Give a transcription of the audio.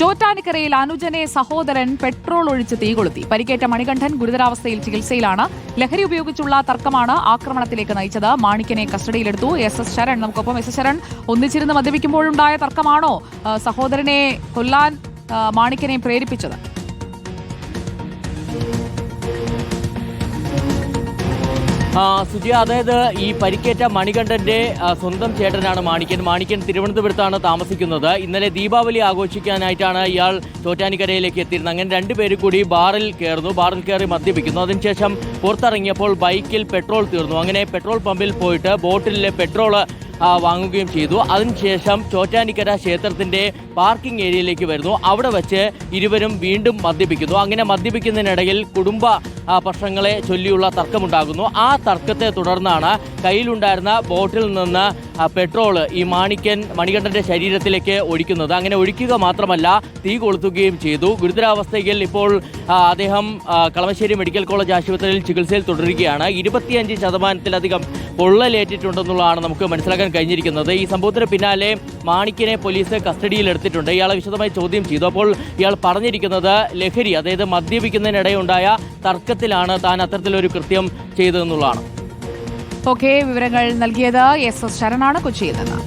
ചോറ്റാനിക്കരയിൽ അനുജനെ സഹോദരൻ പെട്രോൾ ഒഴിച്ച് തീകൊളുത്തി പരിക്കേറ്റ മണികണ്ഠൻ ഗുരുതരാവസ്ഥയിൽ ചികിത്സയിലാണ്. ലഹരി ഉപയോഗിച്ചുള്ള തർക്കമാണ് ആക്രമണത്തിലേക്ക് നയിച്ചത്. മാണിക്കനെ കസ്റ്റഡിയിലെടുത്തു. എസ് എസ് ശരൺ നമുക്കൊപ്പം എസ് എസ് ശരൺ ഒന്നിച്ചിരുന്ന് മദ്യപിക്കുമ്പോഴുണ്ടായ തർക്കമാണോ? സഹോദരനെ കൊല്ലാൻ മാണിക്കനെ പ്രേരിപ്പിച്ചത്? ആ, സുജയ അതായത് ഈ പരിക്കേറ്റ മണികണ്ഠന്റെ സ്വന്തം ചേട്ടനാണ് മാണിക്കൻ. മാണിക്കൻ തിരുവനന്തപുരത്താണ് താമസിക്കുന്നത്. ഇന്നലെ ദീപാവലി ആഘോഷിക്കാനായിട്ടാണ് ഇയാൾ ചോറ്റാനിക്കരയിലേക്ക് എത്തിയിരുന്നത്. അങ്ങനെ രണ്ടുപേരും കൂടി ബാറിൽ കയറുന്നു. ബാറിൽ കയറി മദ്യപിക്കുന്നു. അതിനുശേഷം പുറത്തിറങ്ങിയപ്പോൾ ബൈക്കിൽ പെട്രോൾ തീർന്നു. അങ്ങനെ പെട്രോൾ പമ്പിൽ പോയിട്ട് ബോട്ടിലെ പെട്രോൾ വാങ്ങുകയും ചെയ്തു. അതിനുശേഷം ചോറ്റാനിക്കര ക്ഷേത്രത്തിന്റെ പാർക്കിംഗ് ഏരിയയിലേക്ക് വരുന്നു. അവിടെ വെച്ച് ഇരുവരും വീണ്ടും മദ്യപിക്കുന്നു. അങ്ങനെ മദ്യപിക്കുന്നതിനിടയിൽ കുടുംബ പ്രശ്നങ്ങളെ ചൊല്ലിയുള്ള തർക്കമുണ്ടാകുന്നു. ആ തർക്കത്തെ തുടർന്നാണ് കയ്യിലുണ്ടായിരുന്ന ബോട്ടിൽ നിന്ന് പെട്രോൾ ഈ മാണിക്കൻ മണികണ്ഠന്റെ ശരീരത്തിലേക്ക് ഒഴിക്കുന്നത്. അങ്ങനെ ഒഴിക്കുക മാത്രമല്ല തീ കൊളുത്തുകയും ചെയ്തു. ഗുരുതരാവസ്ഥയിൽ ഇപ്പോൾ അദ്ദേഹം കളമശ്ശേരി മെഡിക്കൽ കോളേജ് ആശുപത്രിയിൽ ചികിത്സയിൽ തുടരുകയാണ്. ഇരുപത്തിയഞ്ച് ശതമാനത്തിലധികം പൊള്ളലേറ്റിട്ടുണ്ടെന്നുള്ളതാണ് നമുക്ക് മനസ്സിലാക്കാൻ കഴിഞ്ഞിരിക്കുന്നത്. ഈ സംഭവത്തിന് പിന്നാലെ മാണിക്കിനെ പോലീസ് കസ്റ്റഡിയിൽ എടുത്തിട്ടുണ്ട്. ഇയാളെ വിശദമായി ചോദ്യം ചെയ്തു. അപ്പോൾ ഇയാൾ പറഞ്ഞിരിക്കുന്നത് ലഹരി അതായത് മദ്യപിക്കുന്നതിനിടെയുണ്ടായ തർക്കത്തിലാണ് താൻ അത്തരത്തിലൊരു കൃത്യം ചെയ്തതെന്നുള്ളതാണ്. ഓക്കെ വിവരങ്ങൾ നൽകിയത് എസ് എസ് ശരണാണ് കൊച്ചിയിൽ നിന്ന്.